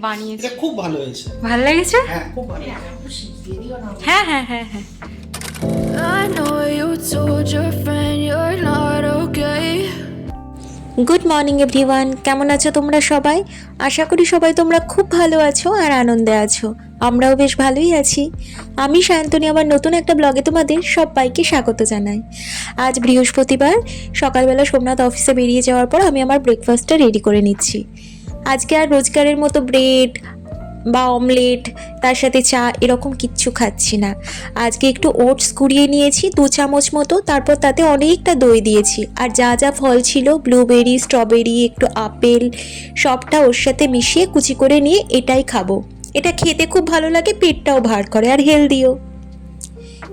বানিয়েছে। খুব ভালো হয়েছে। ভালো লেগেছে? হ্যাঁ খুব ভালো হ্যাঁ হ্যাঁ হ্যাঁ হ্যাঁ. গুড মর্নিং এভরিওয়ান কেমন আছো তোমরা সবাই? আশা করি সবাই তোমরা খুব ভালো আছো আর আনন্দে আছো। আমরাও বেশ ভালোই আছি। আমি সায়ন্তনী আমার নতুন একটা ব্লগে তোমাদের সবাইকে স্বাগত জানাই। আজ বৃহস্পতিবার, সকালবেলা সোমনাথ অফিসে বেরিয়ে যাওয়ার পর আমি আমার ব্রেকফাস্টটা রেডি করে নিচ্ছি। আজকে আর রোজগারের মতো ব্রেড বা অমলেট তার সাথে চা এরকম কিচ্ছু খাচ্ছি না। আজকে একটু ওটস কুড়িয়ে নিয়েছি, দু চামচ মতো, তারপর তাতে অনেকটা দই দিয়েছি। আর যা যা ফল ছিল ব্লুবেরি স্ট্রবেরি একটু আপেল, সবটা ওর সাথে মিশিয়ে কুচি করে নিয়ে এটাই খাব। এটা খেতে খুব ভালো লাগে, পেটটাও ভার করে আর হেলদিও।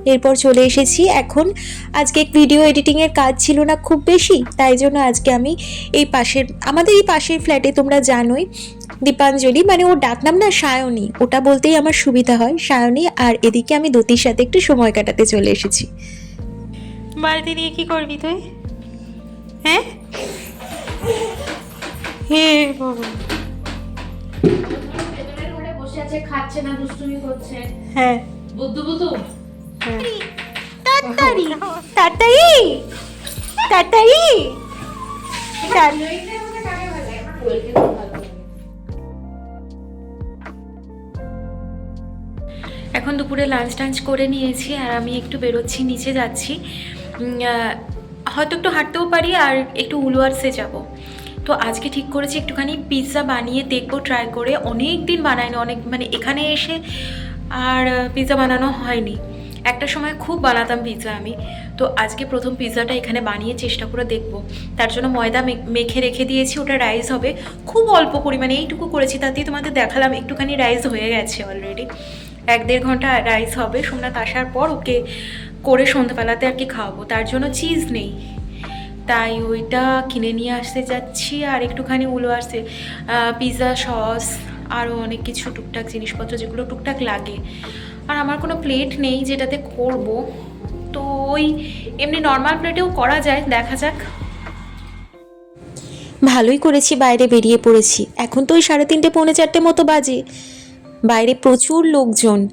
এরপর চলে এসেছি এখন। আজকে ভিডিও এডিটিংয়ের কাজ ছিল না খুব বেশি, তাই জন্য আজকে আমি এই পাশের, আমাদের এই পাশের ফ্ল্যাটে তোমরা জানোই, দীপাঞ্জলি মানে ওর ডাকনাম না সায়নী, ওটা বলতেই আমার সুবিধা হয়, সায়নী, আর এদিকে আমি দতির সাথে একটু সময় কাটাতে চলে এসেছি। বাড়িতে দিয়ে কি করবি তুই? হ্যাঁ? হে বাবা ঘরে খাচ্ছে না দুষ্টুমি করছে। হ্যাঁ। বুদ্ধু বুদ্ধু? তাড়াতাড়ি। তাড়াতাড়ি। তাড়াতাড়ি। এখন দুপুরে লাঞ্চ টাঞ্চ করে নিয়েছি আর আমি একটু বেরোচ্ছি নিচে যাচ্ছি। হয়তো একটু হাঁটতেও পারি আর একটু উলওয়ার্সে যাব। তো আজকে ঠিক করেছি একটুখানি পিৎজা বানিয়ে দেখব ট্রাই করে। অনেক দিন বানাইনি, অনেক মানে এখানে এসে আর পিৎজা বানানো হয়নি। একটা সময় খুব বানাতাম পিৎজা আমি। তো আজকে প্রথম পিৎজাটা এখানে বানিয়ে চেষ্টা করে দেখব। তার জন্য ময়দা মেখে রেখে দিয়েছি, ওটা রাইস হবে। খুব অল্প পরিমাণে এইটুকু করেছি, তাতেই তোমাদের দেখালাম, একটুখানি রাইস হয়ে গেছে অলরেডি এক দেড় ঘণ্টা রাইস হবে, সোমনাথ আসার পর ওকে করে সন্ধ্যাবেলাতে আর কি খাওয়াবো। তার জন্য চিজ নেই। তাই ওইটা কিনে নিয়ে আসতে যাচ্ছি আর একটুখানি উলো আসছে পিৎজা সস আরও অনেক কিছু টুকটাক জিনিসপত্র যেগুলো টুকটাক লাগে। আর আমার কোনো প্লেট নেই যেটাতে করব। তো ওই এমনি নর্মাল প্লেটেও করা যায়, দেখা যাক। ভালোই করেছি, বাইরে বেরিয়ে পড়েছি। এখন তো ওই সাড়ে তিনটে, পৌনে চারটে মতো বাজে। বাইরে প্রচুর লোকজন।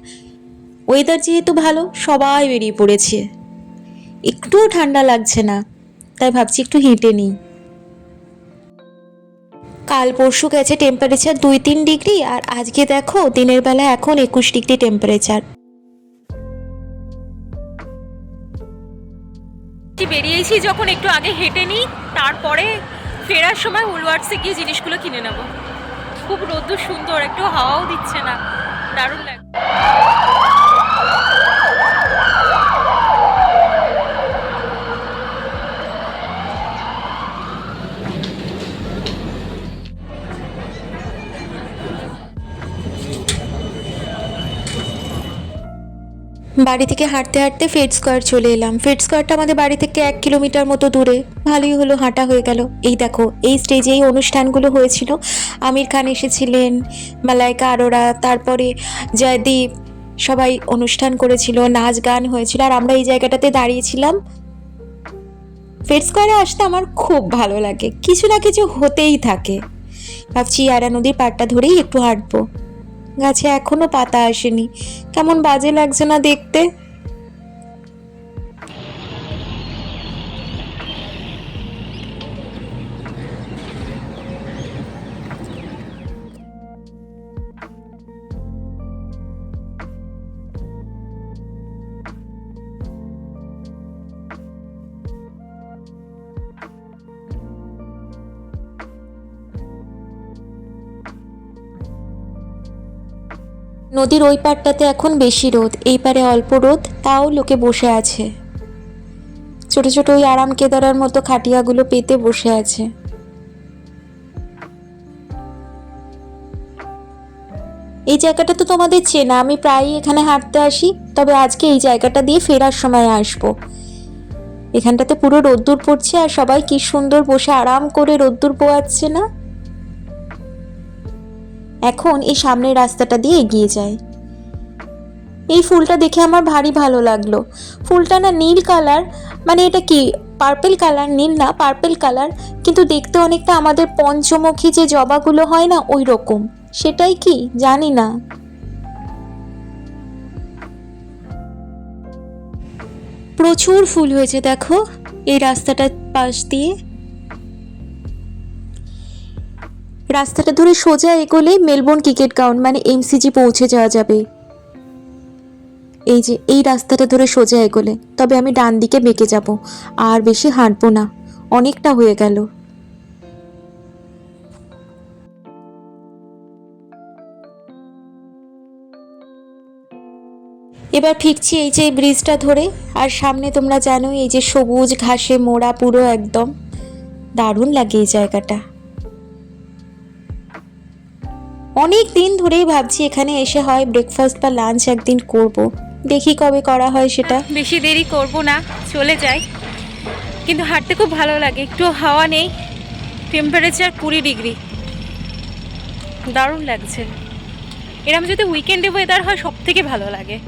ওয়েদার যেহেতু ভালো, সবাই বেরিয়ে পড়েছে। একটুও ঠান্ডা লাগছে না। তাই ভাবছি একটু হেঁটে নিই। কাল পরশু গেছে টেম্পারেচার দুই তিন ডিগ্রি আর আজকে দেখো দিনের বেলা এখন একুশ ডিগ্রি টেম্পারেচার বেরিয়েছি যখন একটু আগে হেঁটে নিই, তারপরে ফেরার সময় উলওয়ার্সে গিয়ে জিনিসগুলো কিনে নেব। খুব রোদ্দুর সুন্দর, একটু হাওয়াও দিচ্ছে না। দারুণ লাগে বাড়ি থেকে হাঁটতে হাঁটতে ফেড স্কোয়ার চলে এলাম। ফেড স্কোয়ারটা আমাদের বাড়ি থেকে এক কিলোমিটার মতো দূরে। ভালোই হলো, হাঁটা হয়ে গেল। এই দেখো, এই স্টেজে এই অনুষ্ঠানগুলো হয়েছিল। আমির খান এসেছিলেন, মালাইকা আরোরা, তারপরে জয়দীপ, সবাই অনুষ্ঠান করেছিল, নাচ গান হয়েছিল। আর আমরা এই জায়গাটাতে দাঁড়িয়েছিলাম। ফেড স্কোয়ারে আসতে আমার খুব ভালো লাগে। কিছু না কিছু হতেই থাকে। ভাবছি আয়রা নদীর পাড়টা ধরেই একটু হাঁটবো। গাছে এখনও পাতা আসেনি। কেমন বাজে লাগছে না দেখতে? নদীর ওই পাড়টাতে এখন বেশি রোদ, এই পারে অল্প রোদ, তাও লোকে বসে আছে। ছোট ছোট ওই আরাম কেদারার মতো খাটিয়াগুলো পেতে বসে আছে। এই জায়গাটা তো তোমাদের চেনা, আমি প্রায়ই এখানে হাঁটতে আসি, তবে আজকে এই জায়গাটা দিয়ে ফেরার সময় আসব। এখানটাতে পুরো রোদ্দুর পড়ছে, আর সবাই কি সুন্দর বসে আরাম করে রোদ্দুর পোয়াচ্ছে না? এখন এই সামনের রাস্তাটা দিয়ে এগিয়ে যায়। এই ফুলটা দেখে আমার ভারী ভালো লাগল। ফুলটা না নীল কালার মানে এটা কি পার্পেল কালার? নীল না পার্পেল কালার। কিন্তু দেখতে অনেকটা আমাদের পঞ্চমুখী যে জবাগুলো হয় না ওই রকম সেটাই কি? জানি না। প্রচুর ফুল হয়েছে, দেখো। এই রাস্তাটার পাশ দিয়ে। রাস্তাটা ধরে সোজা এগোলে মেলবোর্ন ক্রিকেট গ্রাউন্ড মানে এমসিজি পৌঁছে যাওয়া যাবে। এই যে, এই রাস্তাটা ধরে সোজা এগোলে, তবে আমি ডান দিকে বেঁকে যাব, আর বেশি হাঁটবো না, অনেকটা হয়ে গেল। এবার ফিরছি এই যে ব্রিজটা ধরে, আর সামনে তোমরা জানো এই যে সবুজ ঘাসে মোড়া পুরো একদম। দারুণ লাগে এই জায়গাটা। অনেক দিন ধরেই ভাবছি এখানে এসে হয় ব্রেকফাস্ট বা লাঞ্চ একদিন করব। দেখি কবে করা হয় সেটা। বেশি দেরি করব না, চলে যাই। কিন্তু হাঁটতে খুব ভালো লাগে, একটু হাওয়া নেই টেম্পারেচার কুড়ি ডিগ্রি দারুণ লাগছে। এরম যদি উইকেন্ডে ওয়েদার হয় সব থেকে ভালো লাগে।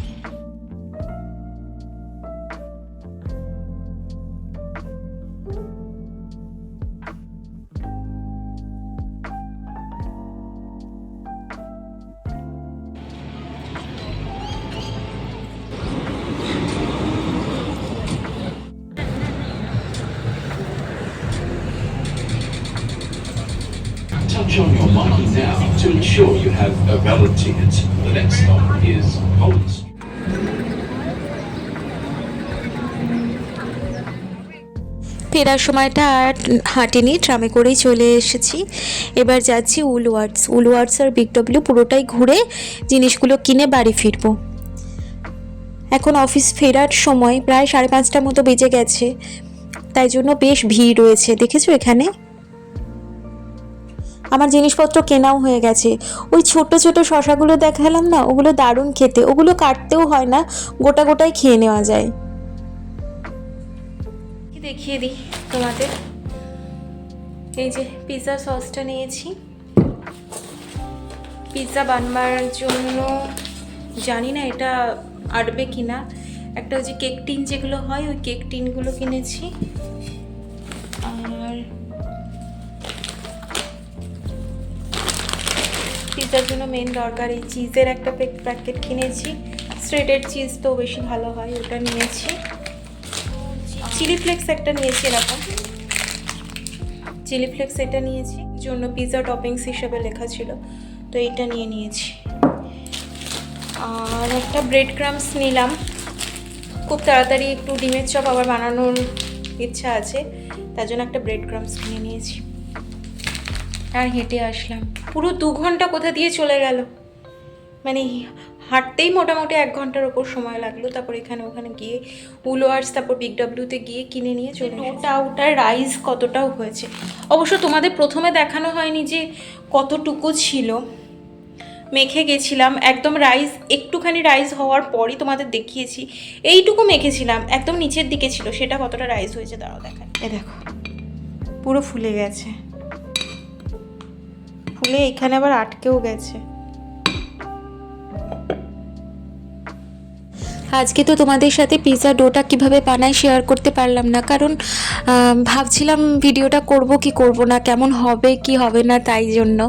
Marking now to ensure you have a valid ticket. The next stop is Street. ফেরার সময়টা আর হাঁটিনি, ট্রামে করেই চলে এসেছি। এবার যাচ্ছি উলওয়ার্ডস উলওয়ার্ডস আর বিগ ডব্লিউ পুরোটাই ঘুরে জিনিসগুলো কিনে বাড়ি ফিরবো। এখন অফিস ফেরার সময়, প্রায় সাড়ে পাঁচটার মতো বেজে গেছে। তাই জন্য বেশ ভিড় রয়েছে। দেখেছ এখানে? আমার জিনিসপত্র কেনাও হয়ে গেছে। ওই ছোট ছোট শশাগুলো দেখালাম না? ওগুলো দারুণ খেতে। ওগুলো কাটতেও হয় না, গোটা গোটাই খেয়ে নেওয়া যায়। দেখিয়ে দিই তোমাদের? এই যে পিৎজা সসটা নিয়েছি। পিৎজা বানবার জন্য জানি না এটা আটবে কি না একটা ওই যে কেক টিন যেগুলো হয়, ওই কেক টিনগুলো কিনেছি। পিৎজার জন্য মেন দরকার এই চিজের একটা প্যাকেট কিনেছি। শ্রেডেড চিজ তো বেশি ভালো হয়, ওটা নিয়েছি। চিলি ফ্লেক্স একটা নিয়েছি, এরকম। চিলি ফ্লেক্স এটা নিয়েছি জন্য পিৎজা টপিংস হিসেবে লেখা ছিল। তো এটা নিয়ে নিয়েছি। আর একটা ব্রেড ক্রামস নিলাম। খুব তাড়াতাড়ি একটু ডিমের চপ আবার বানানোর ইচ্ছা আছে, তার জন্য একটা ব্রেড ক্রামস নিয়ে নিয়েছি। আর হেঁটে আসলাম। পুরো দু ঘণ্টা কোথা দিয়ে চলে গেল? মানে হাঁটতেই মোটামুটি এক ঘণ্টার ওপর সময় লাগল তারপর এখানে ওখানে গিয়ে উলোয়ার্স তারপর বিগ ডাব্লিউতে গিয়ে কিনে নিয়ে চলে ওটা ওটার রাইস কতটাও হয়েছে। অবশ্য তোমাদের প্রথমে দেখানো হয়নি যে কতটুকু ছিল। মেখে গেছিলাম একদম রাইস একটুখানি রাইস হওয়ার পরই তোমাদের দেখিয়েছি। এইটুকু মেখেছিলাম একদম নিচের দিকে ছিল সেটা কতটা রাইস হয়েছে দাঁড়াও দেখা এ দেখো পুরো ফুলে গেছে। ফুলে এখানে আবার আটকেও গেছে। আজকে তো তোমাদের সাথে পিৎজা ডোটা কীভাবে বানাই শেয়ার করতে পারলাম না। কারণ ভাবছিলাম ভিডিওটা করব কি করব না, কেমন হবে, কি হবে না তাই জন্য।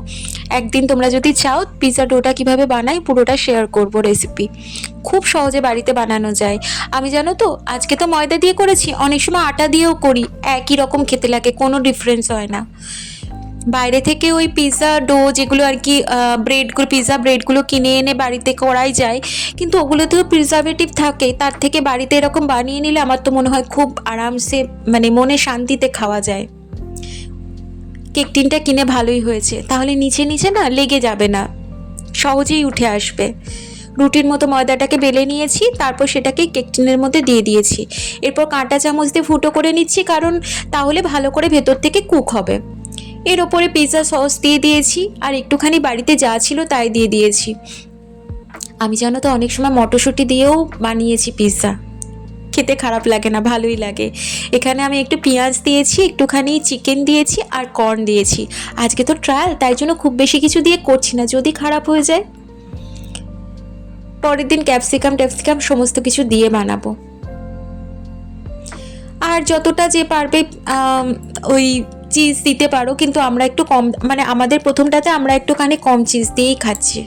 একদিন তোমরা যদি চাও পিৎজা ডোটা কীভাবে বানাই, পুরোটা শেয়ার করব রেসিপি খুব সহজে বাড়িতে বানানো যায়। আমি জানো তো, আজকে তো ময়দা দিয়ে করেছি, অনেক সময় আটা দিয়েও করি। একই রকম খেতে লাগে, কোনো ডিফারেন্স হয় না। বাইরে থেকে ওই পিৎজা ডো যেগুলো আর কি ব্রেডগুলো পিৎজা ব্রেডগুলো কিনে এনে বাড়িতে করাই যায়। কিন্তু ওগুলোতেও প্রিজার্ভেটিভ থাকে, তার থেকে বাড়িতে এরকম বানিয়ে নিলে আমার তো মনে হয় খুব আরামসে মানে মনে শান্তিতে খাওয়া যায়। কেক টিনটা কিনে ভালোই হয়েছে। তাহলে নিচে নিচে না লেগে যাবে না, সহজেই উঠে আসবে। রুটির মতো ময়দাটাকে বেলে নিয়েছি, তারপর সেটাকে কেক টিনের মধ্যে দিয়ে দিয়েছি। এরপর কাঁটা চামচ দিয়ে ফুটো করে নিচ্ছি, কারণ তাহলে ভালো করে ভেতর থেকে কুক হবে। এর ওপরে পিৎজা সস দিয়ে দিয়েছি, আর একটুখানি বাড়িতে যা ছিল তাই দিয়ে দিয়েছি। আমি জানো তো অনেক সময় মটরশুঁটি দিয়েও বানিয়েছি পিৎজা। খেতে খারাপ লাগে না, ভালোই লাগে। এখানে আমি একটু পেঁয়াজ দিয়েছি, একটুখানি চিকেন দিয়েছি, আর কর্ন দিয়েছি। আজকে তো ট্রায়াল তাই জন্য খুব বেশি কিছু দিয়ে করছি না। যদি খারাপ হয়ে যায় পরের দিন ক্যাপসিকাম ট্যাপসিকাম সমস্ত কিছু দিয়ে বানাবো। আর যতটা যে পারবে ওই চিজ দিতে পারো, কিন্তু আমরা একটু কম মানে আমাদের প্রথমটাতে আমরা একটুখানি কম চিজ দিয়েই খাচ্ছি।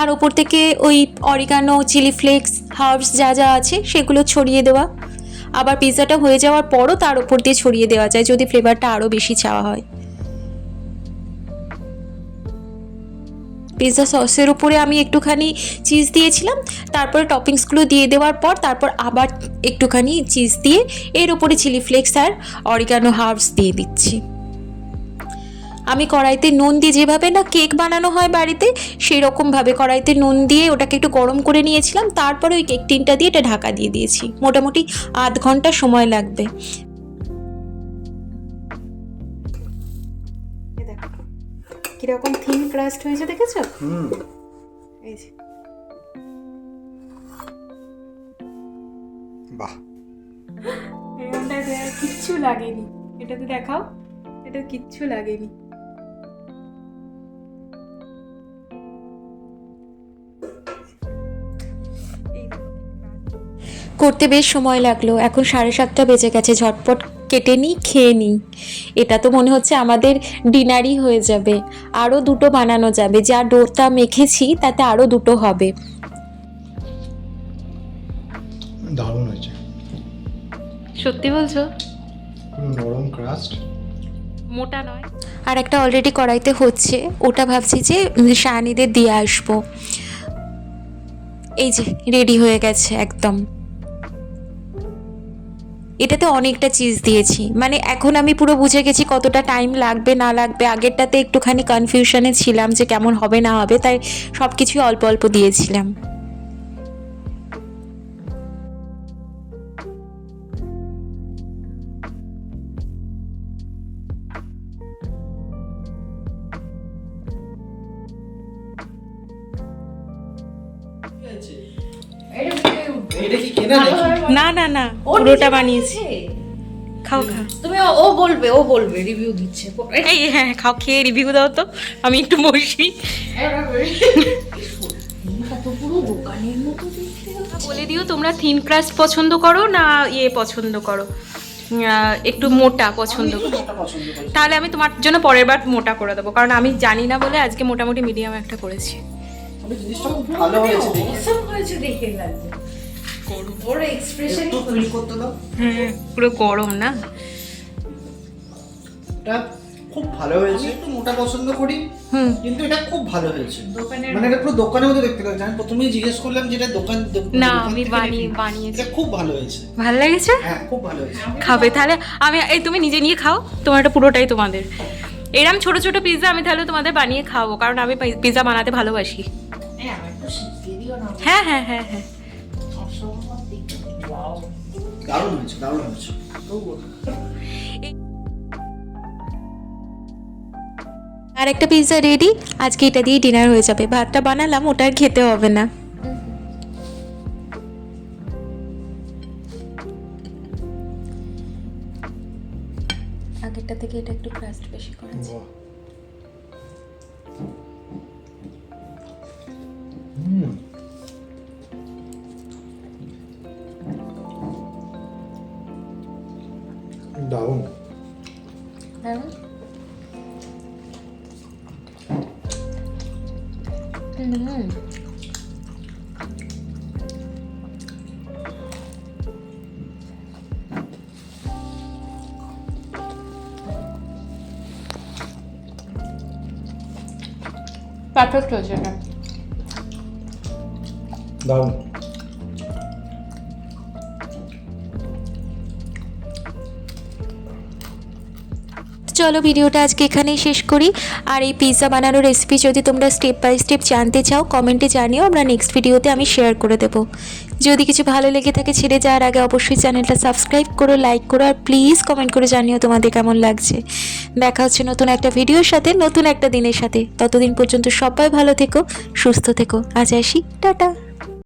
আর ওপর থেকে ওই অরিগানো চিলি ফ্লেক্স হার্বস যা যা আছে, সেগুলো ছড়িয়ে দেওয়া। আবার পিৎজাটা হয়ে যাওয়ার পরও তার ওপর দিয়ে ছড়িয়ে দেওয়া যায়, যদি ফ্লেভারটা আরও বেশি চাওয়া হয়। পিৎজা সসের উপরে আমি একটুখানি চিজ দিয়েছিলাম। তারপরে টপিংসগুলো দিয়ে দেওয়ার পর তারপর আবার একটুখানি চিজ দিয়ে এর উপরে চিলি ফ্লেক্স আর অরিগানো হার্বস দিয়ে দিচ্ছি। আমি কড়াইতে নুন দিয়ে যেভাবে না কেক বানানো হয় বাড়িতে সেই রকমভাবে কড়াইতে নুন দিয়ে ওটাকে একটু গরম করে নিয়েছিলাম। তারপরে ওই কেক টিনটা দিয়ে এটা ঢাকা দিয়ে দিয়েছি। মোটামুটি আধ ঘণ্টা সময় লাগবে। কীরকম থিন ক্রাস্ট হয়েছে দেখেছ? এই যে। বাহ। এরকমটা কিচ্ছু লাগেনি। এটা এটাতে দেখাও। এটা কিচ্ছু লাগেনি। করতে বেশ সময় লাগল। এখন সাড়ে সাতটা বেজে গেছে ঝটপট কেটে নিই খেয়ে নিই। এটা তো মনে হচ্ছে আমাদের ডিনারই হয়ে যাবে। আরও দুটো বানানো যাবে। যা ডোরটা মেখেছি তাতে আরও দুটো হবে। দারুণ হয়েছে। সত্যি বলছো? নরম ক্রাস্ট মোটা নয়। আর একটা অলরেডি কড়াইতে হচ্ছে। ওটা ভাবছি যে শায়ানিদের দিয়ে আসব। এই যে রেডি হয়ে গেছে একদম। এটাতে অনেকটা চিজ দিয়েছি। মানে এখন আমি পুরো বুঝে গেছি কতটা টাইম লাগবে, না লাগবে। আগেরটাতে একটুখানি কনফিউশনে ছিলাম যে কেমন হবে, না হবে। তাই সব কিছুই অল্প অল্প দিয়েছিলাম। না না পুরোটা বানিয়েছি। খাও খাও। তুমি ও- বলবে ও বলবে রিভিউ দিচ্ছে। এই হ্যাঁ খাও খেয়ে রিভিউ দাও তো। আমি একটু বসি। বলে দিও তোমরা থিন ক্রাস্ট পছন্দ করো না ইয়ে পছন্দ করো? একটু মোটা পছন্দ করো। তাহলে আমি তোমার জন্য পরের বার মোটা করে দেবো কারণ আমি জানি না বলে আজকে মোটামুটি মিডিয়াম একটা করেছি। ভালো হয়েছে দেখে। ওর এক্সপ্রেশন করতে দাও। হ্যাঁ পুরো গরম না? এটা খুব ভালো হয়েছে। একটু মোটা পছন্দ করি কিন্তু এটা খুব ভালো হয়েছে। মানে এটা পুরো দোকানের মতো দেখতে লাগছে আমি প্রথমেই জিজ্ঞেস করলাম যে এটা দোকান না আমি বানিয়ে বানিয়েছি। এটা খুব ভালো হয়েছে। ভালো লেগেছে? হ্যাঁ খুব ভালো হয়েছে। খাবে তাহলে। আমি এই তুমি নিজে নিয়ে খাও তোমার এটা পুরোটাই তোমাদের। এরম ছোট ছোট পিৎজা আমি তাহলে তোমাদের বানিয়ে খাব কারণ আমি পিৎজা বানাতে ভালোবাসি। হ্যাঁ হ্যাঁ হ্যাঁ হ্যাঁ ওয়াও দারুণ হয়েছে দারুণ হয়েছে। আর একটা পিৎজা রেডি আজকে এটা দিয়ে ডিনার হয়ে যাবে। ভাতটা বানালাম ওটা আর খেতে হবে না। আগেরটা থেকে এটা একটু ক্রাস্ট বেশি করেছে। দারুণ হুম পারফেক্ট হয়েছে এটা দারুণ চলো ভিডিওটা আজকে এখানেই শেষ করি। আর এই পিৎজা বানানোর রেসিপি যদি তোমরা স্টেপ বাই স্টেপ জানতে চাও কমেন্টে জানিও, আমরা নেক্সট ভিডিওতে আমি শেয়ার করে দেবো। যদি কিছু ভালো লেগে থাকে ছেড়ে যাওয়ার আগে অবশ্যই চ্যানেলটা সাবস্ক্রাইব করো লাইক করো, আর প্লিজ কমেন্ট করে জানিও তোমাদের কেমন লাগছে। দেখা হচ্ছে নতুন একটা ভিডিওর সাথে, নতুন একটা দিনের সাথে। ততদিন পর্যন্ত সবাই ভালো থেকো, সুস্থ থেকো। আজ আসি, টাটা।